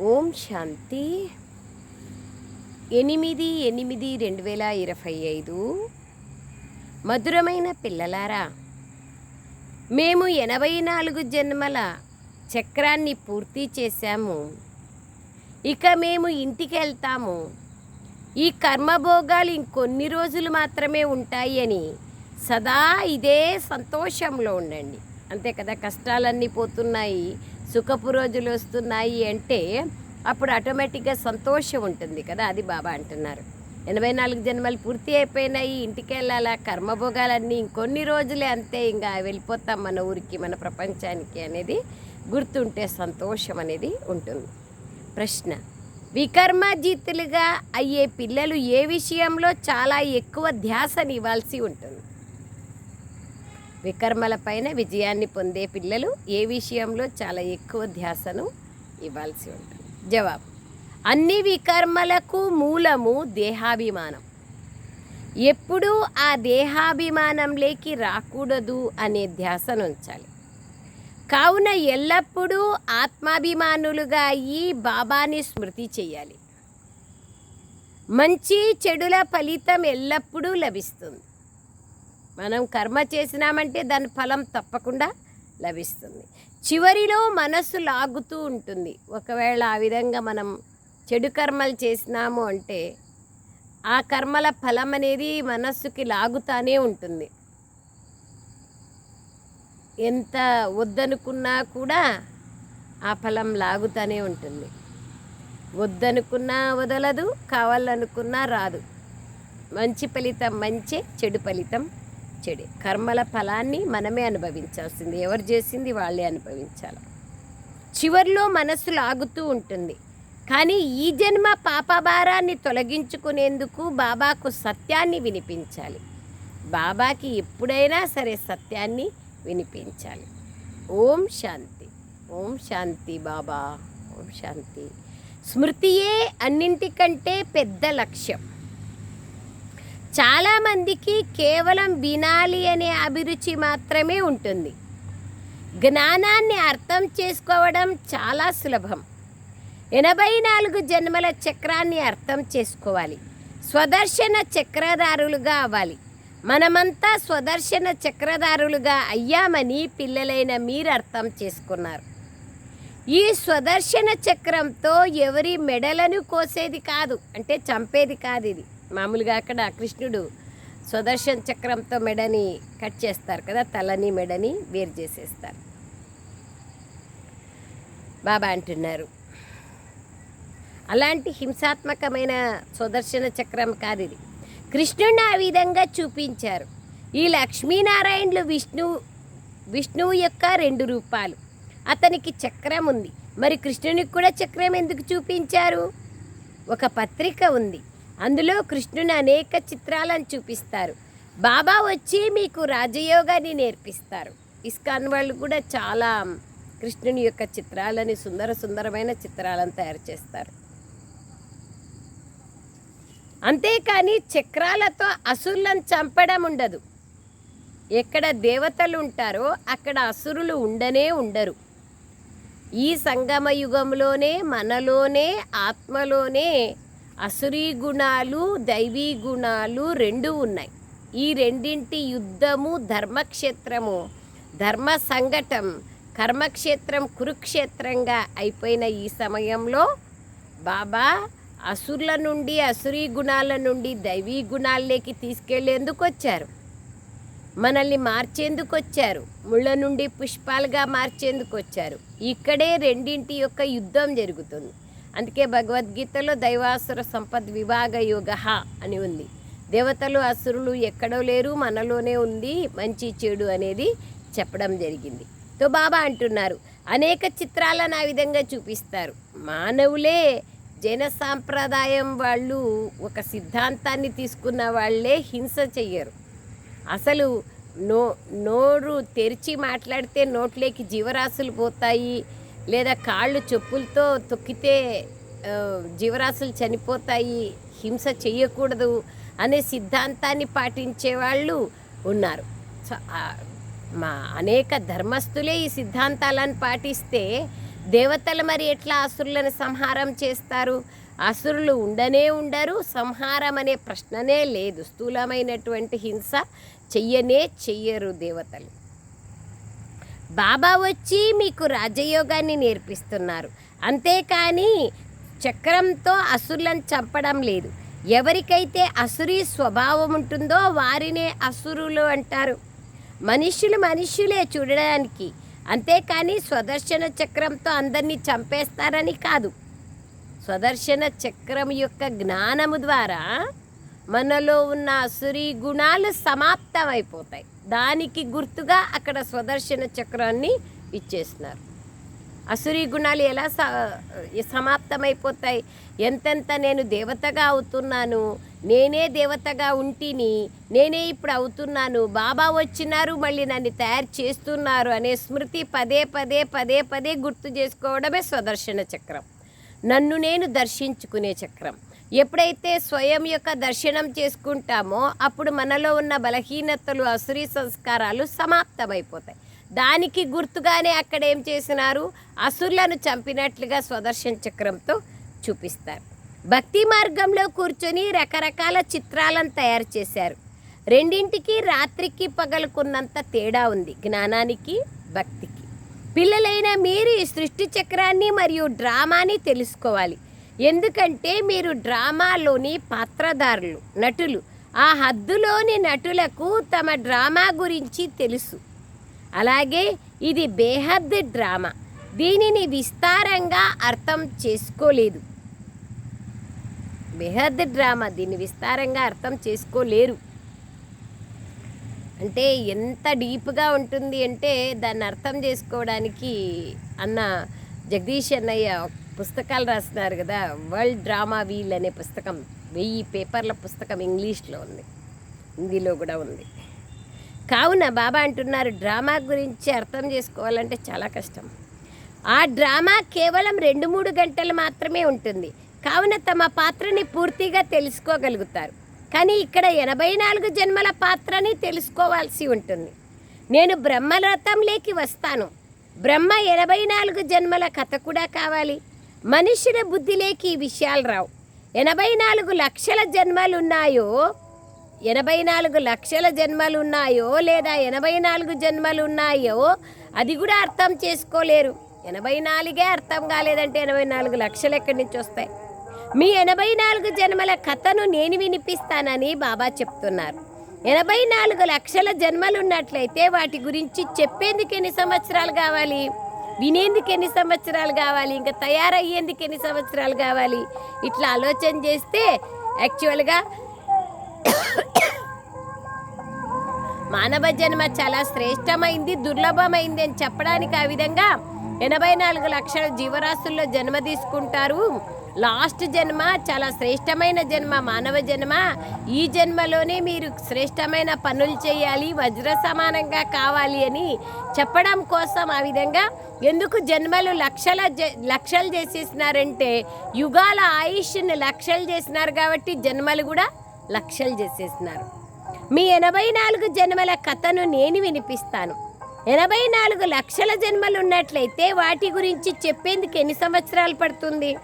ఓం శాంతి. ఎనిమిది ఎనిమిది రెండు వేల ఇరవై ఐదు. మధురమైన పిల్లలారా మేము ఎనభై నాలుగు జన్మల చక్రాన్ని పూర్తి చేశాము. ఇక మేము ఇంటికి వెళ్తాము ఈ కర్మభోగాలు ఇంకొన్ని రోజులు మాత్రమే ఉంటాయి అని సదా ఇదే సంతోషంలో ఉండండి. అంతే కదా కష్టాలన్నీ పోతున్నాయి. సుఖపు రోజులు వస్తున్నాయి అంటే అప్పుడు ఆటోమేటిక్గా సంతోషం ఉంటుంది కదా అది బాబా అంటున్నారు. ఎనభై నాలుగు జన్మలు పూర్తి అయిపోయినాయి ఇంటికి వెళ్ళాలా కర్మభోగాలన్నీ ఇంకొన్ని రోజులే అంతే ఇంకా వెళ్ళిపోతాం మన ఊరికి మన ప్రపంచానికి అనేది గుర్తుంటే సంతోషం అనేది ఉంటుంది. ప్రశ్న వికర్మజీతులుగా అయ్యే పిల్లలు ఏ విషయంలో చాలా ఎక్కువ ధ్యాసని ఇవ్వాల్సి ఉంటుంది? వికర్మల పైన విజయాన్ని పొందే పిల్లలు ఏ విషయంలో చాలా ఎక్కువ ధ్యాసను ఇవ్వాల్సి ఉంటుంది. జవాబు. అన్ని వికర్మలకు మూలము దేహాభిమానం. ఎప్పుడూ ఆ దేహాభిమానంలోకి రాకూడదు అనే ధ్యాసను ఉంచాలి. కావున ఎల్లప్పుడూ ఆత్మాభిమానులుగా అయ్యి బాబాని స్మృతి చేయాలి. మంచి చెడుల ఫలితం ఎల్లప్పుడూ లభిస్తుంది. మనం కర్మ చేసినామంటే దాని ఫలం తప్పకుండా లభిస్తుంది. చివరిలో మనస్సు లాగుతూ ఉంటుంది. ఒకవేళ ఆ విధంగా మనం చెడు కర్మలు చేసినాము అంటే ఆ కర్మల ఫలం అనేది మనస్సుకి లాగుతానే ఉంటుంది. ఎంత వద్దనుకున్నా కూడా ఆ ఫలం లాగుతానే ఉంటుంది. వద్దనుకున్నా వదలదు కావాలనుకున్నా రాదు. మంచి ఫలితం మంచి చెడు ఫలితం ఇచ్చాడు. కర్మల ఫలాన్ని మనమే అనుభవించాల్సింది. ఎవరు చేసింది వాళ్ళే అనుభవించాలి. చివరిలో మనస్సు లాగుతూ ఉంటుంది. కానీ ఈ జన్మ పాపభారాన్ని తొలగించుకునేందుకు బాబాకు సత్యాన్ని వినిపించాలి. బాబాకి ఎప్పుడైనా సరే సత్యాన్ని వినిపించాలి. ఓం శాంతి. ఓం శాంతి బాబా. ఓం శాంతి. స్మృతియే అన్నింటికంటే పెద్ద లక్ష్యం. చాలామందికి కేవలం వినాలి అనే అభిరుచి మాత్రమే ఉంటుంది. జ్ఞానాన్ని అర్థం చేసుకోవడం చాలా సులభం. ఎనభై నాలుగు జన్మల చక్రాన్ని అర్థం చేసుకోవాలి. స్వదర్శన చక్రధారులుగా అవ్వాలి. మనమంతా స్వదర్శన చక్రధారులుగా అయ్యామని పిల్లలైన మీరు అర్థం చేసుకున్నారు. ఈ స్వదర్శన చక్రంతో ఎవరి మెడలను కోసేది కాదు అంటే చంపేది కాదు ఇది. మామూలుగా అక్కడ కృష్ణుడు సుదర్శన చక్రంతో మెడని కట్ చేస్తారు కదా తలని మెడని వేరు చేసేస్తారు. బాబా అంటున్నారు. అలాంటి హింసాత్మకమైన సుదర్శన చక్రం కాదు ఇది. కృష్ణుడిని ఆ విధంగా చూపించారు. ఈ లక్ష్మీనారాయణులు విష్ణు విష్ణువు యొక్క రెండు రూపాలు. అతనికి చక్రం ఉంది. మరి కృష్ణునికి కూడా చక్రం ఎందుకు చూపించారు? ఒక పత్రిక ఉంది. అందులో కృష్ణుని అనేక చిత్రాలను చూపిస్తారు. బాబా వచ్చి మీకు రాజయోగాన్ని నేర్పిస్తారు. ఇస్కాన్ వాళ్ళు కూడా చాలా కృష్ణుని యొక్క చిత్రాలని సుందర సుందరమైన చిత్రాలను తయారు చేస్తారు. అంతేకాని చక్రాలతో అసురులను చంపడం ఉండదు. ఎక్కడ దేవతలు ఉంటారో అక్కడ అసురులు ఉండనే ఉండరు. ఈ సంగమ యుగంలోనే మనలోనే ఆత్మలోనే అసురీ గుణాలు దైవీ గుణాలు రెండు ఉన్నాయి. ఈ రెండింటి యుద్ధము ధర్మక్షేత్రము. ధర్మ సంఘటం కర్మక్షేత్రం కురుక్షేత్రంగా అయిపోయిన ఈ సమయంలో బాబా అసురుల నుండి అసురీ గుణాల నుండి దైవీ గుణాల్లోకి తీసుకెళ్ళేందుకు వచ్చారు. మనల్ని మార్చేందుకు వచ్చారు. ముళ్ళ నుండి పుష్పాలుగా మార్చేందుకు వచ్చారు. ఇక్కడే రెండింటి యొక్క యుద్ధం జరుగుతుంది. అందుకే భగవద్గీతలో దైవాసుర సంపద్ విభాగ యోగ అని ఉంది. దేవతలు అసురులు ఎక్కడో లేరు మనలోనే ఉంది మంచి చెడు అనేది చెప్పడం జరిగింది. తో బాబా అంటున్నారు అనేక చిత్రాలను ఆ విధంగా చూపిస్తారు. మానవులే జైన సాంప్రదాయం వాళ్ళు ఒక సిద్ధాంతాన్ని తీసుకున్న వాళ్ళే హింస చెయ్యరు. అసలు నో నోరు తెరిచి మాట్లాడితే నోట్లోకి జీవరాశులు పోతాయి లేదా కాళ్ళు చెప్పులతో తొక్కితే జీవరాశులు చనిపోతాయి హింస చేయకూడదు అనే సిద్ధాంతాన్ని పాటించే వాళ్ళు ఉన్నారు. సో, మా అనేక ధర్మస్థులే ఈ సిద్ధాంతాలను పాటిస్తే దేవతలు మరి ఎట్లా అసురులను సంహారం చేస్తారు? అసురులు ఉండనే ఉండరు సంహారం అనే ప్రశ్ననే లేదు. స్థూలమైనటువంటి హింస చెయ్యనే చెయ్యరు దేవతలు. బాబా వచ్చి మీకు రాజయోగాన్ని నేర్పిస్తున్నారు. అంతేకాని చక్రంతో అసురులను చంపడం లేదు. ఎవరికైతే అసురి స్వభావం ఉంటుందో వారినే అసురులు అంటారు. మనుషులు మనుష్యులే చూడడానికి. అంతేకాని స్వదర్శన చక్రంతో అందరినీ చంపేస్తారని కాదు. స్వదర్శన చక్రం యొక్క జ్ఞానము ద్వారా మనలో ఉన్న అసురీ గుణాలు సమాప్తమైపోతాయి. దానికి గుర్తుగా అక్కడ స్వదర్శన చక్రాన్ని ఇచ్చేస్తున్నారు. అసురీ గుణాలు ఎలా స సమాప్తమైపోతాయి? ఎంతెంత నేను దేవతగా అవుతున్నాను? నేనే దేవతగా ఉంటిని నేనే ఇప్పుడు అవుతున్నాను బాబా వచ్చినారు మళ్ళీ నన్ను తయారు చేస్తున్నారు అనే స్మృతి పదే పదే పదే పదే గుర్తు చేసుకోవడమే స్వదర్శన చక్రం. నన్ను నేను దర్శించుకునే చక్రం. ఎప్పుడైతే స్వయం యొక్క దర్శనం చేసుకుంటామో అప్పుడు మనలో ఉన్న బలహీనతలు అసురీ సంస్కారాలు సమాప్తమైపోతాయి. దానికి గుర్తుగానే అక్కడ ఏం చేసినారు? అసురులను చంపినట్లుగా స్వదర్శన చక్రంతో చూపిస్తారు. భక్తి మార్గంలో కూర్చొని రకరకాల చిత్రాలను తయారు చేశారు. రెండింటికి రాత్రికి పగలుకున్నంత తేడా ఉంది జ్ఞానానికి భక్తికి. పిల్లలైన మీరు ఈ సృష్టి చక్రాన్ని మరియు డ్రామాని తెలుసుకోవాలి. ఎందుకంటే మీరు డ్రామాలోని పాత్రధారులు నటులు. ఆ హద్దులోని నటులకు తమ డ్రామా గురించి తెలుసు. అలాగే ఇది బేహద్ డ్రామా. దీనిని విస్తారంగా అర్థం చేసుకోలేదు. బేహద్ డ్రామా దీన్ని విస్తారంగా అర్థం చేసుకోలేరు. అంటే ఎంత డీప్గా ఉంటుంది అంటే దాన్ని అర్థం చేసుకోవడానికి అన్న జగదీష్ అన్నయ్య పుస్తకాలు రాస్తున్నారు కదా వరల్డ్ డ్రామా వీల్ అనే పుస్తకం వెయ్యి పేపర్ల పుస్తకం ఇంగ్లీష్లో ఉంది హిందీలో కూడా ఉంది. కావున బాబా అంటున్నారు డ్రామా గురించి అర్థం చేసుకోవాలంటే చాలా కష్టం. ఆ డ్రామా కేవలం రెండు మూడు గంటలు మాత్రమే ఉంటుంది. కావున తమ పాత్రని పూర్తిగా తెలుసుకోగలుగుతారు. కానీ ఇక్కడ ఎనభై నాలుగు జన్మల పాత్రని తెలుసుకోవాల్సి ఉంటుంది. నేను బ్రహ్మరథంలోకి వస్తాను. బ్రహ్మ ఎనభై నాలుగు జన్మల కథ కూడా కావాలి. మనుషుల బుద్ధిలోకి ఈ విషయాలు రావు. ఎనభై నాలుగు లక్షల జన్మలు ఉన్నాయో ఎనభై నాలుగు లక్షల జన్మలు ఉన్నాయో లేదా ఎనభై నాలుగు జన్మలు ఉన్నాయో అది కూడా అర్థం చేసుకోలేరు. ఎనభై నాలుగే అర్థం కాలేదంటే ఎనభై నాలుగు లక్షలు ఎక్కడి నుంచి వస్తాయి? మీ ఎనభై నాలుగు జన్మల కథను నేను వినిపిస్తానని బాబా చెప్తున్నారు. ఎనభై నాలుగు లక్షల జన్మలు ఉన్నట్లయితే వాటి గురించి చెప్పేందుకు ఎన్ని సంవత్సరాలు కావాలి? వినేందుకు ఎన్ని సంవత్సరాలు కావాలి? ఇంకా తయారయ్యేందుకు ఎన్ని సంవత్సరాలు కావాలి? ఇట్లా ఆలోచన చేస్తే యాక్చువల్గా మానవ జన్మ చాలా శ్రేష్టమైంది దుర్లభమైంది అని చెప్పడానికి ఆ విధంగా ఎనభై నాలుగు లక్షల జీవరాశుల్లో జన్మ తీసుకుంటారు. లాస్ట్ జన్మ చాలా శ్రేష్టమైన జన్మ మానవ జన్మ. ఈ జన్మలోనే మీరు శ్రేష్టమైన పనులు చేయాలి వజ్ర సమానంగా కావాలి అని చెప్పడం కోసం ఆ విధంగా ఎందుకు జన్మలు లక్షల జ- లక్షలు చేసేసినారంటే యుగాల ఆయుష్ని లక్షలు చేసినారు కాబట్టి జన్మలు కూడా లక్షలు చేసేసినారు. మీ ఎనభై నాలుగు జన్మల కథను నేను వినిపిస్తాను. ఎనభై నాలుగు లక్షల జన్మలు ఉన్నట్లయితే వాటి గురించి చెప్పేందుకు ఎన్ని సంవత్సరాలు పడుతుంది?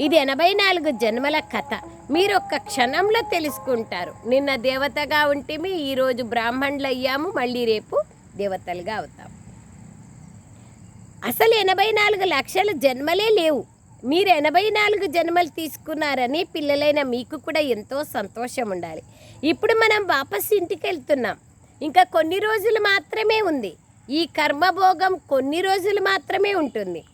ఇది ఎనభై నాలుగు జన్మల కథ. మీరు ఒక్క క్షణంలో తెలుసుకుంటారు. నిన్న దేవతగా ఉంటేమి ఈరోజు బ్రాహ్మణులు అయ్యాము మళ్ళీ రేపు దేవతలుగా అవుతాం. అసలు ఎనభై నాలుగు లక్షల జన్మలే లేవు. మీరు ఎనభై నాలుగు జన్మలు తీసుకున్నారని పిల్లలైన మీకు కూడా ఎంతో సంతోషం ఉండాలి. ఇప్పుడు మనం వాపస్ ఇంటికి వెళ్తున్నాం. ఇంకా కొన్ని రోజులు మాత్రమే ఉంది. ఈ కర్మభోగం కొన్ని రోజులు మాత్రమే ఉంటుంది.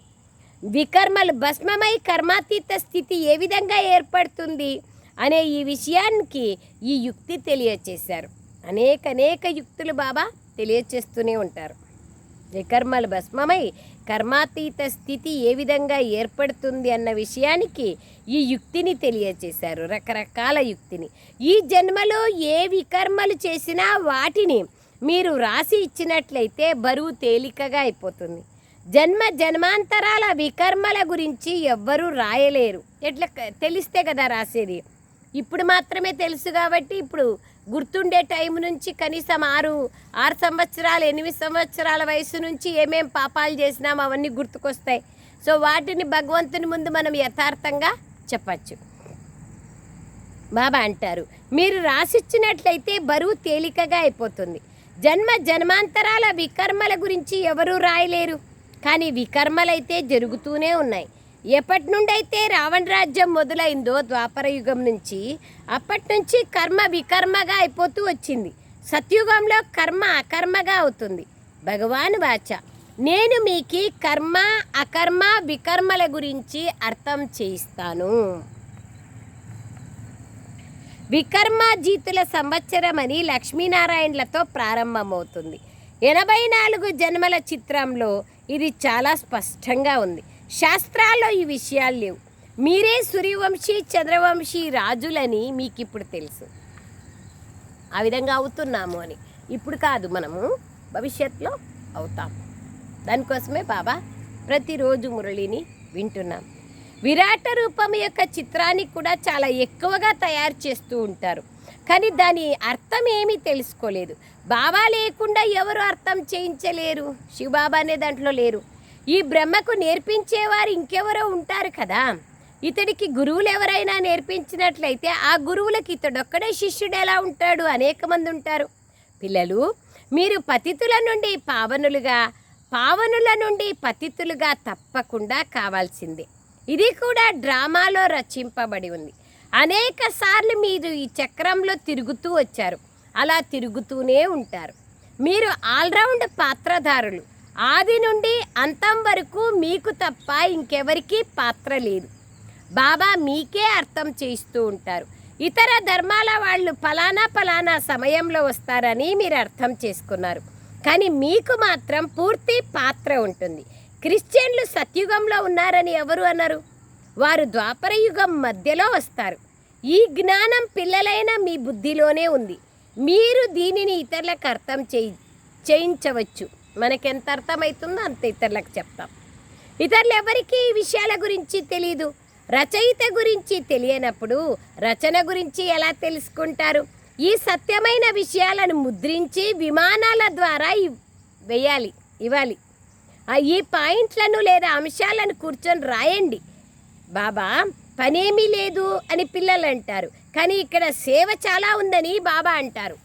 వికర్మలు భస్మమై కర్మాతీత స్థితి ఏ విధంగా ఏర్పడుతుంది అనే ఈ విషయానికి ఈ యుక్తి తెలియచేశారు. అనేక అనేక యుక్తులు బాబా తెలియచేస్తూనే ఉంటారు. వికర్మలు భస్మమై కర్మాతీత స్థితి ఏ విధంగా ఏర్పడుతుంది అన్న విషయానికి ఈ యుక్తిని తెలియచేశారు. రకరకాల యుక్తిని. ఈ జన్మలో ఏ వికర్మలు చేసినా వాటిని మీరు రాసి ఇచ్చినట్లయితే బరువు తేలికగా అయిపోతుంది. జన్మ జన్మాంతరాల వికర్మల గురించి ఎవ్వరూ రాయలేరు. ఎట్లా తెలిస్తే కదా రాసేది. ఇప్పుడు మాత్రమే తెలుసు కాబట్టి ఇప్పుడు గుర్తుండే టైం నుంచి కనీసం ఆరు ఆరు సంవత్సరాలు ఎనిమిది సంవత్సరాల వయసు నుంచి ఏమేం పాపాలు చేసినాం అవన్నీ గుర్తుకొస్తాయి. సో వాటిని భగవంతుని ముందు మనం యథార్థంగా చెప్పచ్చు. బాబా అంటారు మీరు రాసిచ్చినట్లయితే బరువు తేలికగా అయిపోతుంది. జన్మ జన్మాంతరాల వికర్మల గురించి ఎవరూ రాయలేరు. కానీ వికర్మలైతే జరుగుతూనే ఉన్నాయి. ఎప్పటి నుండి అయితే రావణ రాజ్యం మొదలైందో ద్వాపర యుగం నుంచి అప్పటి నుంచి కర్మ వికర్మగా అయిపోతూ వచ్చింది. సత్యుగంలో కర్మ అకర్మగా అవుతుంది. భగవాన్ వాచ నేను మీకు కర్మ అకర్మ వికర్మల గురించి అర్థం చేయిస్తాను. వికర్మాజీతుల సంవత్సరం అని లక్ష్మీనారాయణలతో ప్రారంభమవుతుంది. ఎనభై నాలుగు జన్మల చిత్రంలో ఇది చాలా స్పష్టంగా ఉంది. శాస్త్రాల్లో ఈ విషయాలు లేవు. మీరే సూర్యవంశీ చంద్రవంశీ రాజులని మీకు ఇప్పుడు తెలుసు. ఆ విధంగా అవుతున్నాము అని. ఇప్పుడు కాదు మనము భవిష్యత్తులో అవుతాం దానికోసమే బాబా ప్రతిరోజు మురళిని వింటున్నాం. విరాట రూపం యొక్క చిత్రాన్ని కూడా చాలా ఎక్కువగా తయారు చేస్తూ ఉంటారు. కానీ దాని అర్థం ఏమీ తెలుసుకోలేదు. బాబా లేకుండా ఎవరు అర్థం చేయించలేరు? శివబాబా అనే దాంట్లో లేరు. ఈ బ్రహ్మకు నేర్పించేవారు ఇంకెవరో ఉంటారు కదా. ఇతడికి గురువులు ఎవరైనా నేర్పించినట్లయితే ఆ గురువులకు ఇతడొక్కడే శిష్యుడు ఎలా ఉంటాడు? అనేక మంది ఉంటారు. పిల్లలు మీరు పతితుల నుండి పావనులుగా పావనుల నుండి పతితులుగా తప్పకుండా కావాల్సిందే. ఇది కూడా డ్రామాలో రచింపబడి ఉంది. అనేక సార్లు మీరు ఈ చక్రంలో తిరుగుతూ వచ్చారు. అలా తిరుగుతూనే ఉంటారు. మీరు ఆల్రౌండ్ పాత్రధారులు. ఆది నుండి అంతం వరకు మీకు తప్ప ఇంకెవరికీ పాత్ర లేదు. బాబా మీకే అర్థం చేయిస్తూ ఉంటారు. ఇతర ధర్మాల వాళ్ళు ఫలానా ఫలానా సమయంలో వస్తారని మీరు అర్థం చేసుకున్నారు. కానీ మీకు మాత్రం పూర్తి పాత్ర ఉంటుంది. క్రిస్టియన్లు సత్యుగంలో ఉన్నారని ఎవరు అన్నారు వారు ద్వాపర యుగం మధ్యలో వస్తారు. ఈ జ్ఞానం పిల్లలైన మీ బుద్ధిలోనే ఉంది. మీరు దీనిని ఇతరులకు అర్థం చేయి చేయించవచ్చు. మనకెంత అర్థమవుతుందో అంత ఇతరులకు చెప్తాం. ఇతరులు ఎవరికి ఈ విషయాల గురించి తెలియదు రచయిత గురించి తెలియనప్పుడు రచన గురించి ఎలా తెలుసుకుంటారు? ఈ సత్యమైన విషయాలను ముద్రించి విమానాల ద్వారా వేయాలి ఇవ్వాలి. ఈ పాయింట్లను లేదా అంశాలను కూర్చొని రాయండి. బాబా పనేమీ లేదు అని పిల్లలు అంటారు కానీ ఇక్కడ సేవ చాలా ఉందని బాబా అంటారు.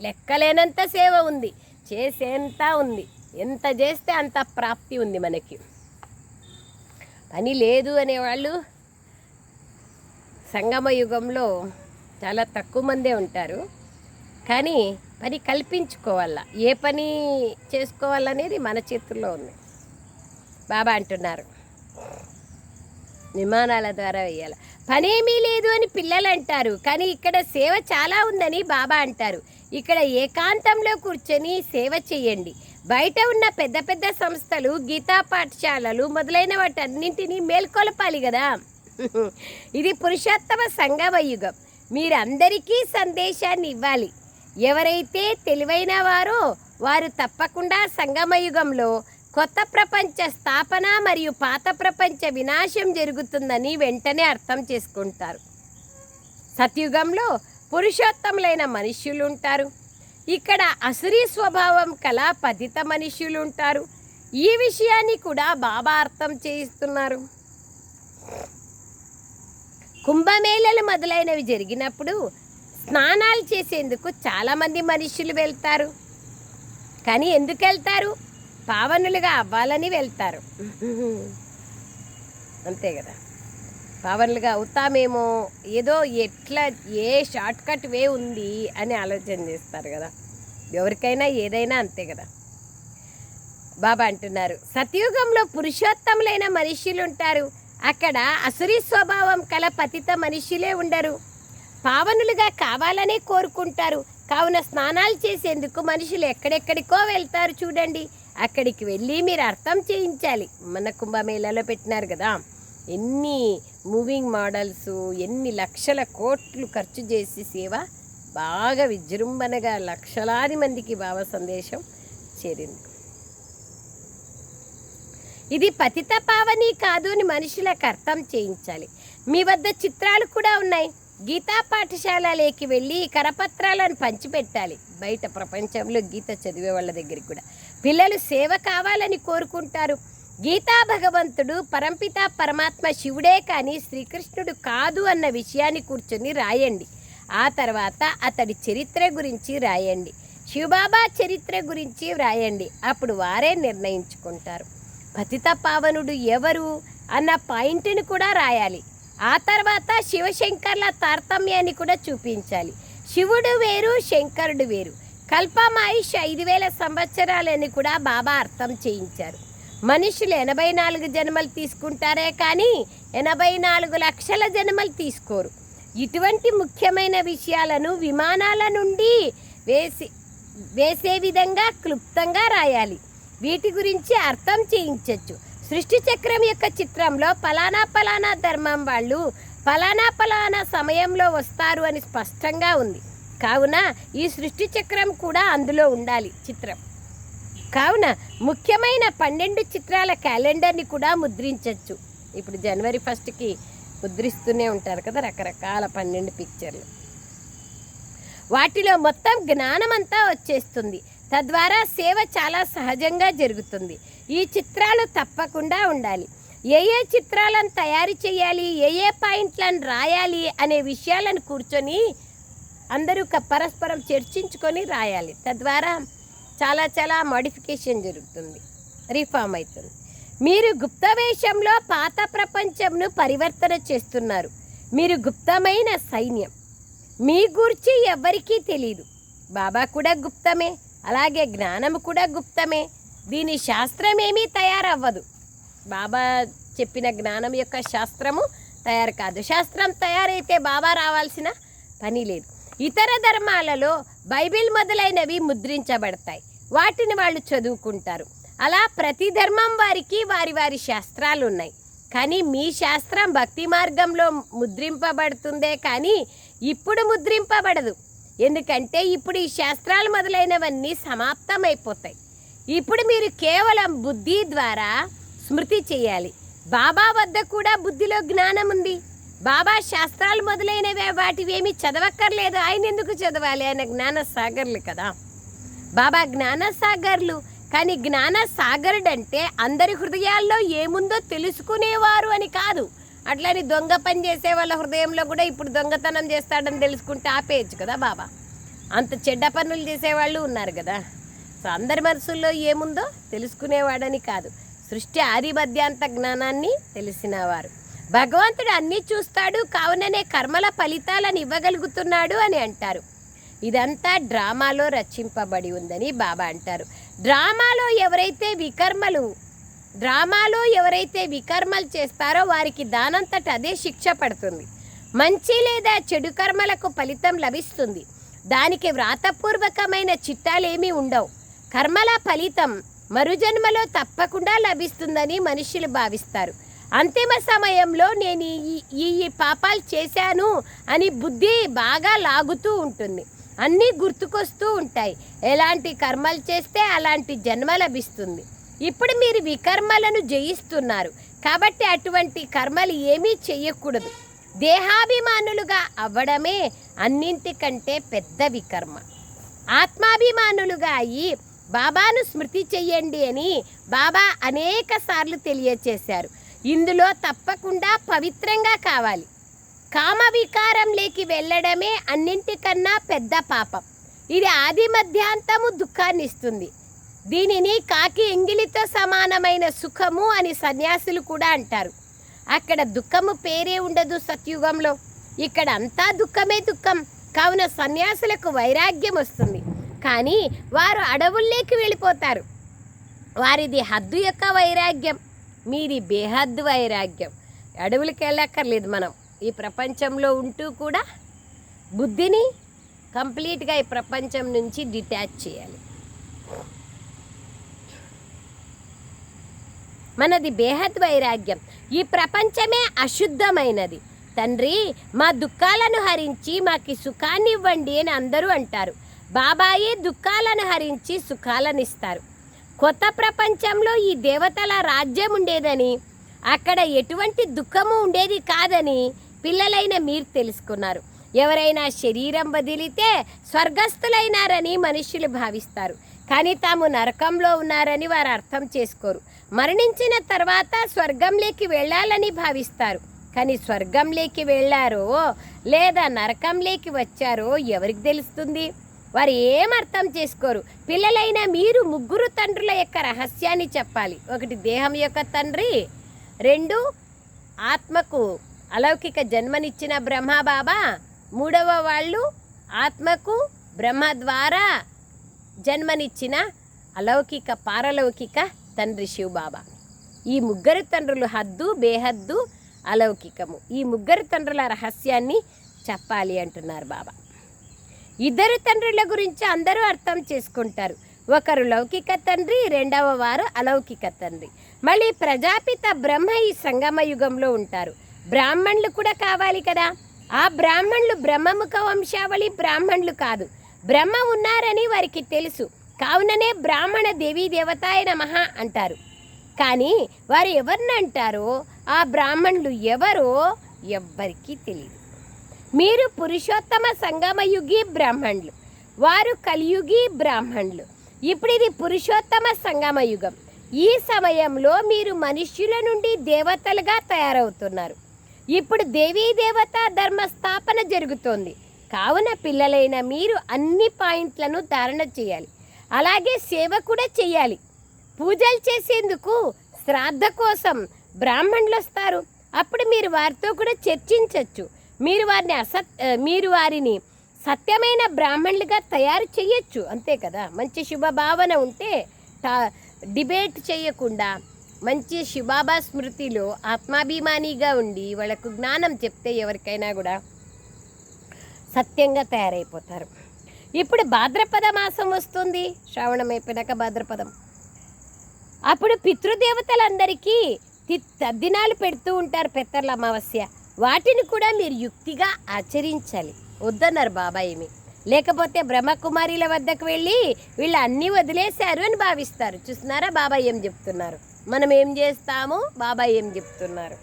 లెక్కలేనంత సేవ ఉంది. చేసేంత ఉంది. ఎంత చేస్తే అంత ప్రాప్తి ఉంది మనకి. పని లేదు అనేవాళ్ళు సంగమ యుగంలో చాలా తక్కువ మందే ఉంటారు. కానీ పని కల్పించుకోవాలా. ఏ పని చేసుకోవాలనేది మన చేతుల్లో ఉంది. బాబా అంటున్నారు. విమానాల ద్వారా వేయాలి పనేమీ లేదు అని పిల్లలు అంటారు కానీ ఇక్కడ సేవ చాలా ఉందని బాబా అంటారు. ఇక్కడ ఏకాంతంలో కూర్చొని సేవ చేయండి బయట ఉన్న పెద్ద పెద్ద సంస్థలు గీతా పాఠశాలలు మొదలైన వాటన్నింటినీ మేల్కొలపాలి కదా. ఇది పురుషోత్తమ సంగమ యుగం. మీరందరికీ సందేశాన్ని ఇవ్వాలి. ఎవరైతే తెలివైన వారో వారు తప్పకుండా సంగమయుగంలో కొత్త ప్రపంచ స్థాపన మరియు పాత ప్రపంచ వినాశం జరుగుతుందని వెంటనే అర్థం చేసుకుంటారు. సత్యుగంలో పురుషోత్తములైన మనుష్యులు ఉంటారు ఇక్కడ అసురీ స్వభావం కల పతిత మనుష్యులు ఉంటారు ఈ విషయాన్ని కూడా బాబా అర్థం చేయిస్తున్నారు. కుంభమేళలు మొదలైనవి జరిగినప్పుడు స్నానాలు చేసేందుకు చాలామంది మనుషులు వెళ్తారు. కానీ ఎందుకు వెళ్తారు? పావనులుగా అవ్వాలని వెళ్తారు. అంతే కదా. పావనులుగా అవుతామేమో ఏదో ఎట్లా ఏ షార్ట్ కట్ వే ఉంది అని ఆలోచన చేస్తారు కదా. ఎవరికైనా ఏదైనా అంతే కదా. బాబా అంటున్నారు సతయుగంలో పురుషోత్తములైన మనుషులు ఉంటారు అక్కడ అసురీ స్వభావం కల పతిత మనుషులే ఉండరు. పావనులుగా కావాలనే కోరుకుంటారు. కావున స్నానాలు చేసేందుకు మనుషులు ఎక్కడెక్కడికో వెళ్తారు చూడండి. అక్కడికి వెళ్ళి మీరు అర్థం చేయించాలి. మన కుంభమేళాలో పెట్టినారు కదా ఎన్ని మూవింగ్ మోడల్స్ ఎన్ని లక్షల కోట్లు ఖర్చు చేసి సేవ. బాగా విజృంభణగా లక్షలాది మందికి భావ సందేశం చేరింది. ఇది పతిత పావని కాదు అని మనుషులకు అర్థం చేయించాలి. మీ వద్ద చిత్రాలు కూడా ఉన్నాయి. గీతా పాఠశాలలోకి వెళ్ళి కరపత్రాలను పంచిపెట్టాలి. బయట ప్రపంచంలో గీత చదివే వాళ్ళ దగ్గరికి కూడా. పిల్లలు సేవ కావాలని కోరుకుంటారు. గీతా భగవంతుడు పరంపిత పరమాత్మ శివుడే కానీ శ్రీకృష్ణుడు కాదు అన్న విషయాన్ని కూర్చొని రాయండి. ఆ తర్వాత అతడి చరిత్ర గురించి రాయండి. శివబాబా చరిత్ర గురించి వ్రాయండి అప్పుడు వారే నిర్ణయించుకుంటారు. పతిత పావనుడు ఎవరు అన్న పాయింట్ని కూడా రాయాలి. ఆ తర్వాత శివశంకర్ల తారతమ్యాన్ని కూడా చూపించాలి. శివుడు వేరు శంకరుడు వేరు. కల్పమాయుష్ ఐదు వేల సంవత్సరాలని కూడా బాబా అర్థం చేయించారు. మనుషులు ఎనభై నాలుగు జన్మలు తీసుకుంటారే కానీ ఎనభై నాలుగు లక్షల జన్మలు తీసుకోరు. ఇటువంటి ముఖ్యమైన విషయాలను విమానాల నుండి వేసి వేసే విధంగా క్లుప్తంగా రాయాలి. వీటి గురించి అర్థం చేయించవచ్చు సృష్టి చక్రం యొక్క చిత్రంలో పలానా ఫలానా ధర్మం వాళ్ళు పలానా ఫలానా సమయంలో వస్తారు అని స్పష్టంగా ఉంది. కావున ఈ సృష్టి చక్రం కూడా అందులో ఉండాలి చిత్రం. కావున ముఖ్యమైన పన్నెండు చిత్రాల క్యాలెండర్ని కూడా ముద్రించవచ్చు ఇప్పుడు జనవరి ఫస్ట్కి ముద్రిస్తూనే ఉంటారు కదా రకరకాల పన్నెండు పిక్చర్లు. వాటిలో మొత్తం జ్ఞానమంతా వచ్చేస్తుంది. తద్వారా సేవ చాలా సహజంగా జరుగుతుంది. ఈ చిత్రాలు తప్పకుండా ఉండాలి. ఏ ఏ చిత్రాలను తయారు చేయాలి ఏ ఏ పాయింట్లను రాయాలి అనే విషయాలను కూర్చొని అందరూ పరస్పరం చర్చించుకొని రాయాలి. తద్వారా చాలా చాలా మోడిఫికేషన్ జరుగుతుంది. రీఫామ్ అవుతుంది. మీరు గుప్త వేషంలో పాత ప్రపంచంను పరివర్తన చేస్తున్నారు. మీరు గుప్తమైన సైన్యం. మీ గురించి ఎవ్వరికీ తెలియదు బాబా కూడా గుప్తమే. అలాగే జ్ఞానం కూడా గుప్తమే. దీని శాస్త్రం ఏమీ తయారవ్వదు. బాబా చెప్పిన జ్ఞానం యొక్క శాస్త్రము తయారు కాదు. శాస్త్రం తయారైతే బాబా రావాల్సిన పని లేదు. ఇతర ధర్మాలలో బైబిల్ మొదలైనవి ముద్రించబడతాయి. వాటిని వాళ్ళు చదువుకుంటారు. అలా ప్రతి ధర్మం వారికి వారి వారి శాస్త్రాలు ఉన్నాయి కానీ మీ శాస్త్రం భక్తి మార్గంలో ముద్రింపబడుతుందే కానీ ఇప్పుడు ముద్రింపబడదు. ఎందుకంటే ఇప్పుడు ఈ శాస్త్రాలు మొదలైనవన్నీ సమాప్తమైపోతాయి. ఇప్పుడు మీరు కేవలం బుద్ధి ద్వారా స్మృతి చేయాలి. బాబా వద్ద కూడా బుద్ధిలో జ్ఞానం ఉంది బాబా శాస్త్రాలు మొదలైనవి వాటివేమి చదవక్కర్లేదు. ఆయన ఎందుకు చదవాలి? ఆయన జ్ఞానసాగర్లు కదా. బాబా జ్ఞానసాగర్లు. కానీ జ్ఞానసాగరుడు అంటే అందరి హృదయాల్లో ఏముందో తెలుసుకునేవారు అని కాదు. అట్లని దొంగ పని చేసే వాళ్ళ హృదయంలో కూడా ఇప్పుడు దొంగతనం చేస్తాడని తెలుసుకుంటే ఆపేయచ్చు కదా బాబా. అంత చెడ్డ పనులు చేసేవాళ్ళు ఉన్నారు కదా. సో అందరి మనసుల్లో ఏముందో తెలుసుకునేవాడని కాదు. సృష్టి ఆది మధ్యాంత జ్ఞానాన్ని తెలిసినవారు. భగవంతుడు అన్నీ చూస్తాడు కావుననే కర్మల ఫలితాలను ఇవ్వగలుగుతున్నాడు అని అంటారు. ఇదంతా డ్రామాలో రచింపబడి ఉందని బాబా అంటారు. డ్రామాలో ఎవరైతే వికర్మలు డ్రామాలో ఎవరైతే వికర్మలు చేస్తారో వారికి దానంతట అదే శిక్ష పడుతుంది. మంచి లేదా చెడు కర్మలకు ఫలితం లభిస్తుంది. దానికి వ్రాతపూర్వకమైన చిట్టాలేమీ ఉండవు. కర్మల ఫలితం మరుజన్మలో తప్పకుండా లభిస్తుందని మనుషులు భావిస్తారు. అంతిమ సమయంలో నేను ఈ ఈ పాపాలు చేశాను అని బుద్ధి బాగా లాగుతూ ఉంటుంది. అన్నీ గుర్తుకొస్తూ ఉంటాయి. ఎలాంటి కర్మలు చేస్తే అలాంటి జన్మ లభిస్తుంది. ఇప్పుడు మీరు వికర్మలను జయిస్తున్నారు. కాబట్టి అటువంటి కర్మలు ఏమీ చేయకూడదు. దేహాభిమానులుగా అవ్వడమే అన్నింటికంటే పెద్ద వికర్మ. ఆత్మాభిమానులుగా అయ్యి బాబాను స్మృతి చెయ్యండి అని బాబా అనేక సార్లు తెలియచేశారు. ఇందులో తప్పకుండా పవిత్రంగా కావాలి. కామ వికారంలోకి వెళ్ళడమే అన్నింటికన్నా పెద్ద పాపం. ఇది ఆది మధ్యాంతము దుఃఖాన్ని ఇస్తుంది దీనిని కాకి ఎంగిలితో సమానమైన సుఖము అని సన్యాసులు కూడా అంటారు. అక్కడ దుఃఖము పేరే ఉండదు సత్యుగంలో. ఇక్కడ అంతా దుఃఖమే దుఃఖం. కావున సన్యాసులకు వైరాగ్యం వస్తుంది. కానీ వారు అడవుల్లోకి వెళ్ళిపోతారు. వారిది హద్దు యొక్క వైరాగ్యం. మీది బేహద్దు వైరాగ్యం. అడవులకి వెళ్ళక్కర్లేదు మనం. ఈ ప్రపంచంలో ఉంటూ కూడా బుద్ధిని కంప్లీట్గా ఈ ప్రపంచం నుంచి డిటాచ్ చేయాలి. మనది బేహద్ వైరాగ్యం. ఈ ప్రపంచమే అశుద్ధమైనది. తండ్రి మా దుఃఖాలను హరించి మాకి సుఖాన్ని ఇవ్వండి అని అందరూ అంటారు. బాబాయే దుఃఖాలను హరించి సుఖాలను ఇస్తారు కొత్త ప్రపంచంలో ఈ దేవతల రాజ్యం ఉండేదని అక్కడ ఎటువంటి దుఃఖము ఉండేది కాదని పిల్లలైన మీరు తెలుసుకున్నారు. ఎవరైనా శరీరం వదిలితే స్వర్గస్థులైనారని మనుష్యులు భావిస్తారు. కానీ తాము నరకంలో ఉన్నారని వారు అర్థం చేసుకోరు. మరణించిన తర్వాత స్వర్గంలోకి వెళ్ళాలని భావిస్తారు. కానీ స్వర్గంలోకి వెళ్ళారో లేదా నరకంలోకి వచ్చారో ఎవరికి తెలుస్తుంది? వారు ఏం అర్థం చేసుకోరు. పిల్లలైన మీరు ముగ్గురు తండ్రుల యొక్క రహస్యాన్ని చెప్పాలి. ఒకటి దేహం యొక్క తండ్రి రెండు ఆత్మకు అలౌకిక జన్మనిచ్చిన బ్రహ్మబాబా మూడవ వాళ్ళు ఆత్మకు బ్రహ్మ ద్వారా జన్మనిచ్చిన అలౌకిక పారలౌకిక తండ్రి శివబాబా. ఈ ముగ్గురు తండ్రులు హద్దు బేహద్దు అలౌకికము. ఈ ముగ్గురు తండ్రుల రహస్యాన్ని చెప్పాలి అంటున్నారు బాబా. ఇద్దరు తండ్రుల గురించి అందరూ అర్థం చేసుకుంటారు. ఒకరు లౌకిక తండ్రి రెండవ వారు అలౌకిక తండ్రి. మళ్ళీ ప్రజాపిత బ్రహ్మ ఈ సంగమ యుగంలో ఉంటారు. బ్రాహ్మణులు కూడా కావాలి కదా? ఆ బ్రాహ్మణులు బ్రహ్మముఖ వంశావళి బ్రాహ్మణులు కాదు. బ్రహ్మ ఉన్నారని వారికి తెలుసు. కావుననే బ్రాహ్మణ దేవీ దేవతాయ నమః అంటారు. కానీ వారు ఎవరిని అంటారో ఆ బ్రాహ్మణులు ఎవరో ఎవ్వరికీ తెలియదు. మీరు పురుషోత్తమ సంగమయుగి బ్రాహ్మణులు వారు కలియుగి బ్రాహ్మణులు. ఇప్పుడు ఇది పురుషోత్తమ సంగమయుగం. ఈ సమయంలో మీరు మనుష్యుల నుండి దేవతలుగా తయారవుతున్నారు. ఇప్పుడు దేవీ దేవత ధర్మ స్థాపన జరుగుతోంది. కావున పిల్లలైన మీరు అన్ని పాయింట్లను ధారణ చేయాలి. అలాగే సేవ కూడా చేయాలి. పూజలు చేసేందుకు శ్రాద్ధ కోసం బ్రాహ్మణులు వస్తారు. అప్పుడు మీరు వారితో కూడా చర్చించవచ్చు మీరు వారిని అసత్ మీరు వారిని సత్యమైన బ్రాహ్మణులుగా తయారు చేయొచ్చు. అంతే కదా? మంచి శుభభావన ఉంటే తా- డిబేట్ చేయకుండా మంచి శివాబా స్మృతిలో ఆత్మాభిమానిగా ఉండి వాళ్ళకు జ్ఞానం చెప్తే ఎవరికైనా కూడా సత్యంగా తయారైపోతారు. ఇప్పుడు భాద్రపద మాసం వస్తుంది. శ్రావణం అయిపోయినాక భాద్రపదం. అప్పుడు పితృదేవతలందరికీ తి తద్దినాలు పెడుతూ ఉంటారు పెత్తర్ల అమావాస్య. వాటిని కూడా మీరు యుక్తిగా ఆచరించాలి. వద్దన్నారు బాబాయ్ లేకపోతే బ్రహ్మకుమారిల వద్దకు వెళ్ళి వీళ్ళు అన్నీ వదిలేశారు అని భావిస్తారు. చూస్తున్నారా? బాబాయ్ ఏం చెప్తున్నారు? మనం ఏం చేస్తాము? బాబాయ్ ఏం చెప్తున్నారు?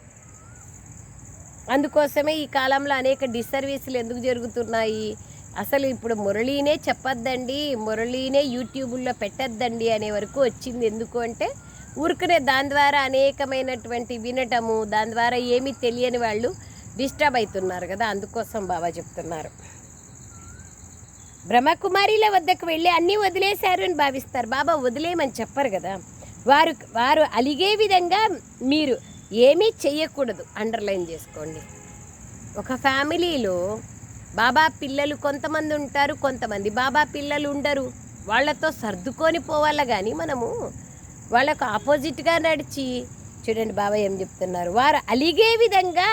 అందుకోసమే ఈ కాలంలో అనేక డిసర్వీసులు ఎందుకు జరుగుతున్నాయి? అసలు ఇప్పుడు మురళీనే చెప్పొద్దండి మురళీనే యూట్యూబుల్లో పెట్టద్దండి అనే వరకు వచ్చింది. ఎందుకు అంటే ఊరుకునే దాని ద్వారా అనేకమైనటువంటి వినటము దాని ద్వారా ఏమీ తెలియని వాళ్ళు డిస్టర్బ్ అవుతున్నారు కదా అందుకోసం బాబా చెప్తున్నారు. బ్రహ్మకుమారిల వద్దకు వెళ్ళి అన్నీ వదిలేశారు అని భావిస్తారు. బాబా వదిలేయమని చెప్పరు కదా. వారు వారు అలిగే విధంగా మీరు ఏమీ చేయకూడదు అండర్లైన్ చేసుకోండి. ఒక ఫ్యామిలీలో బాబా పిల్లలు కొంతమంది ఉంటారు కొంతమంది బాబా పిల్లలు ఉండరు. వాళ్ళతో సర్దుకొని పోవాల కానీ మనము వాళ్ళకు ఆపోజిట్గా నడిచి చూడండి బాబా ఏం చెప్తున్నారు. వారు అలిగే విధంగా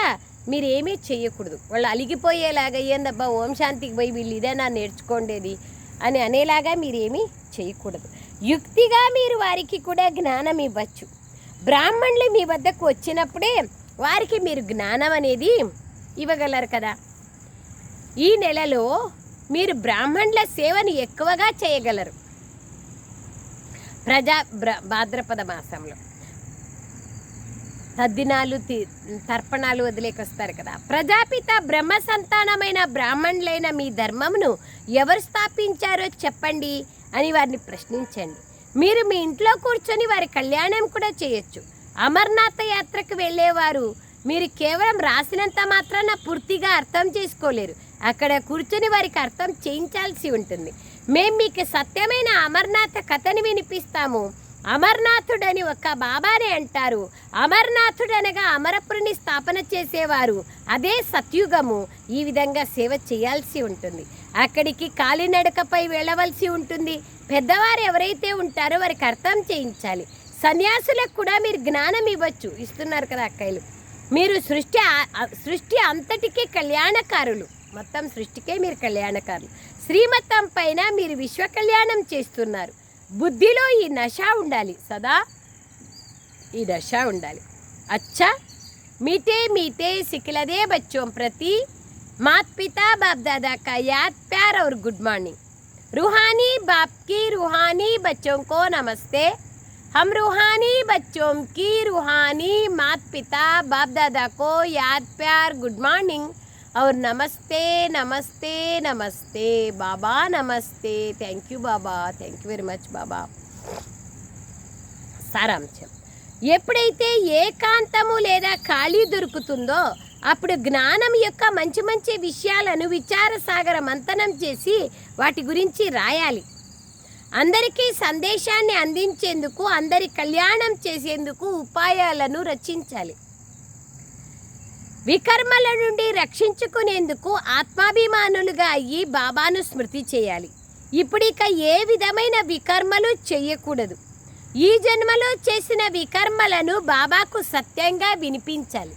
మీరు ఏమీ చేయకూడదు. వాళ్ళు అలిగిపోయేలాగా ఏందబ్బా ఓం శాంతికి పోయి వీళ్ళు ఇదేనా నేర్చుకోండేది అని అనేలాగా మీరేమీ చేయకూడదు. యుక్తిగా మీరు వారికి కూడా జ్ఞానం ఇవ్వచ్చు. బ్రాహ్మణులు మీ వద్దకు వచ్చినప్పుడే వారికి మీరు జ్ఞానం అనేది ఇవ్వగలరు కదా. ఈ నెలలో మీరు బ్రాహ్మణుల సేవను ఎక్కువగా చేయగలరు. ప్రజా భాద్రపద మాసంలో. తద్దినాలు తర్పణాలు వదిలేకొస్తారు కదా. ప్రజాపిత బ్రహ్మ సంతానమైన బ్రాహ్మణులైన మీ ధర్మమును ఎవరు స్థాపించారో చెప్పండి అని వారిని ప్రశ్నించండి. మీరు మీ ఇంట్లో కూర్చొని వారి కళ్యాణం కూడా చేయొచ్చు. అమర్నాథ యాత్రకు వెళ్ళేవారు మీరు కేవలం రాసినంత మాత్రాన పూర్తిగా అర్థం చేసుకోలేరు. అక్కడ కూర్చొని వారికి అర్థం చేయించాల్సి ఉంటుంది. మేము మీకు సత్యమైన అమర్నాథ కథని వినిపిస్తాము. అమర్నాథుడని ఒక బాబానే అంటారు. అమర్నాథుడనగా అమరపురిని స్థాపన చేసేవారు. అదే సత్యుగము. ఈ విధంగా సేవ చేయాల్సి ఉంటుంది. అక్కడికి కాలినడకపై వెళ్ళవలసి ఉంటుంది. పెద్దవారు ఎవరైతే ఉంటారో వారికి అర్థం చేయించాలి. సన్యాసులకు కూడా మీరు జ్ఞానం ఇవ్వచ్చు. ఇస్తున్నారు కదా అక్కయ్యలు. మీరు సృష్టి సృష్టి అంతటికీ కళ్యాణకారులు. మొత్తం సృష్టికే మీరు కళ్యాణకారులు. శ్రీమతం పైన మీరు విశ్వకళ్యాణం చేస్తున్నారు. బుద్ధిలో ఈ నష ఉండాలి. సదా ఈ దశ ఉండాలి. అచ్చా! మీతే మీటే సిఖిలదే బచ్చోం ప్రతి మాత్ పితా బాప్ దాదా కయాత్ ప్యార్ అవర్ గుడ్ మార్నింగ్. రుహానీ బాప్కి రుహానీ బచ్చోం కో నమస్తే. హమ్ రుహానీ బచ్చోంకి రుహానీ మాత్ పితా బాప్ దాదా కో యాద్ ప్యార్ గుడ్ మార్నింగ్. और नमस्ते नमस्ते नमस्ते बाबा नमस्ते థ్యాంక్ యూ బాబా థ్యాంక్ యూ వెరీ మచ్ బాబా సారాంశం ఎప్పుడైతే ఏకాంతము లేదా ఖాళీ దొరుకుతుందో అప్పుడు జ్ఞానం యొక్క మంచి మంచి విషయాలను విచార సాగర మంతనం చేసి వాటి గురించి రాయాలి అందరికీ సందేశాన్ని అందించేందుకు అందరి కళ్యాణం చేసేందుకు ఉపాయాలను రచించాలి వికర్మల నుండి రక్షించుకునేందుకు ఆత్మాభిమానులుగా అయ్యి బాబాను స్మృతి చేయాలి. ఇప్పుడిక ఏ విధమైన వికర్మలు చేయకూడదు. ఈ జన్మలో చేసిన వికర్మలను బాబాకు సత్యంగా వినిపించాలి.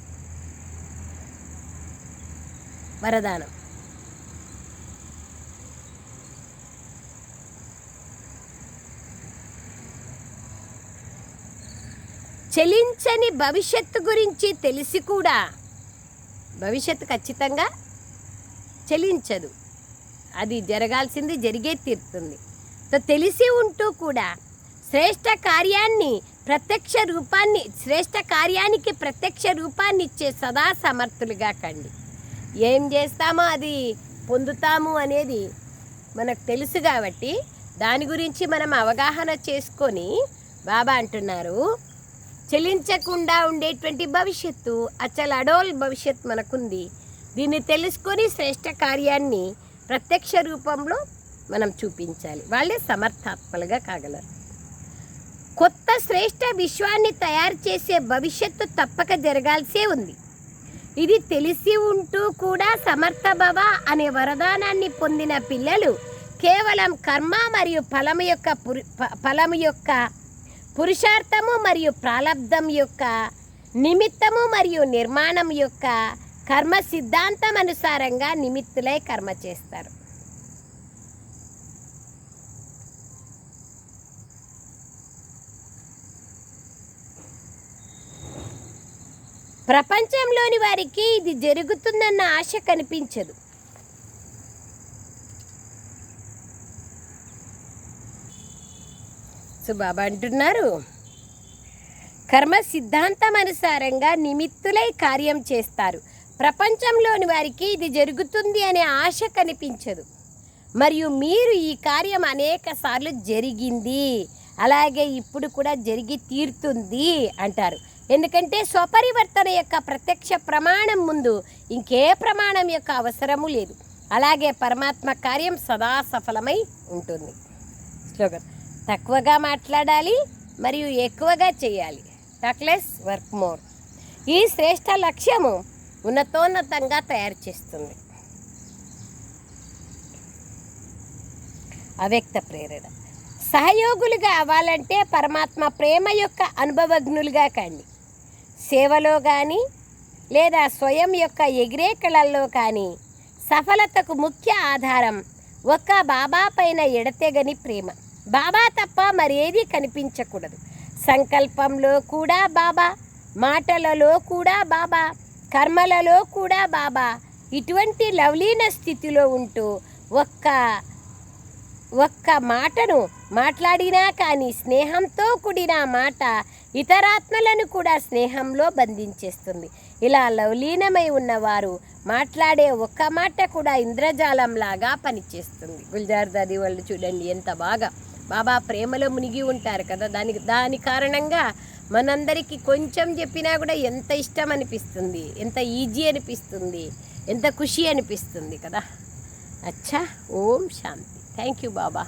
వరదానం. చెలించని భవిష్యత్తు గురించి తెలిసి కూడా భవిష్యత్తు ఖచ్చితంగా చెలించదు. అది జరగాల్సింది జరిగే తీరుతుంది. తెలిసి ఉంటూ కూడా శ్రేష్ట కార్యాన్ని ప్రత్యక్ష రూపాన్ని శ్రేష్ట కార్యానికి ప్రత్యక్ష రూపాన్ని ఇచ్చే సదా సమర్థులుగా కండి. ఏం చేస్తామో అది పొందుతాము అనేది మనకు తెలుసు కాబట్టి దాని గురించి మనం అవగాహన చేసుకొని బాబా అంటున్నారు చెలించకుండా ఉండేటువంటి భవిష్యత్తు అచల అడోల్ భవిష్యత్ మనకుంది. దీన్ని తెలుసుకొని శ్రేష్ట కార్యాన్ని ప్రత్యక్ష రూపంలో మనం చూపించాలి. వాళ్ళే సమర్థాత్మలుగా కాగలరు. కొత్త శ్రేష్ట విశ్వాన్ని తయారు చేసే భవిష్యత్తు తప్పక జరగాల్సే ఉంది. ఇది తెలిసి ఉంటూ కూడా సమర్థభవ అనే వరదానాన్ని పొందిన పిల్లలు కేవలం కర్మ మరియు ఫలము యొక్క పురు- ఫలము యొక్క పురుషార్థము మరియు ప్రాలబ్ధం యొక్క నిమిత్తము మరియు నిర్మాణం యొక్క కర్మ సిద్ధాంతం అనుసారంగా నిమిత్తులై కర్మ చేస్తారు. ప్రపంచంలోని వారికి ఇది జరుగుతుందన్న ఆశ కనిపించదు. సో బాబా అంటున్నారు. కర్మ సిద్ధాంతం అనుసారంగా నిమిత్తులై కార్యం చేస్తారు. ప్రపంచంలోని వారికి ఇది జరుగుతుంది అనే ఆశ కనిపించదు. మరియు మీరు ఈ కార్యం అనేక సార్లు జరిగింది. అలాగే ఇప్పుడు కూడా జరిగి తీరుతుంది అంటారు. ఎందుకంటే స్వపరివర్తన యొక్క ప్రత్యక్ష ప్రమాణం ముందు ఇంకే ప్రమాణం యొక్క అవసరము లేదు. అలాగే పరమాత్మ కార్యం సదా సఫలమై ఉంటుంది. శ్లోకం. తక్కువగా మాట్లాడాలి మరియు ఎక్కువగా చేయాలి. టక్లెస్ వర్క్ మోర్ ఈ శ్రేష్ట లక్ష్యము ఉన్నతోన్నతంగా తయారు చేస్తుంది. అవ్యక్త ప్రేరణ. సహయోగులుగా అవ్వాలంటే పరమాత్మ ప్రేమ యొక్క అనుభవజ్ఞులుగా కండి సేవలో కానీ లేదా స్వయం యొక్క ఎగిరే కళల్లో కానీ సఫలతకు ముఖ్య ఆధారం ఒక్క బాబా పైన ఎడతెగని ప్రేమ. బాబా తప్ప మరేది కనిపించకూడదు. సంకల్పంలో కూడా బాబా మాటలలో కూడా బాబా కర్మలలో కూడా బాబా. ఇటువంటి లవ్లీన స్థితిలో ఉంటూ ఒక్క ఒక్క మాటను మాట్లాడినా కానీ స్నేహంతో కూడిన మాట ఇతరాత్మలను కూడా స్నేహంలో బంధించేస్తుంది. ఇలా లవలీనమై ఉన్నవారు మాట్లాడే ఒక్క మాట కూడా ఇంద్రజాలంలాగా పనిచేస్తుంది. గుల్జార్ దాది వాళ్ళు చూడండి ఎంత బాగా బాబా ప్రేమలో మునిగి ఉంటారు కదా. దానికి దాని కారణంగా మనందరికీ కొంచెం చెప్పినా కూడా ఎంత ఇష్టం అనిపిస్తుంది ఎంత ఈజీ అనిపిస్తుంది ఎంత ఖుషి అనిపిస్తుంది కదా. అచ్చా ఓం శాంతి. Thank you Baba.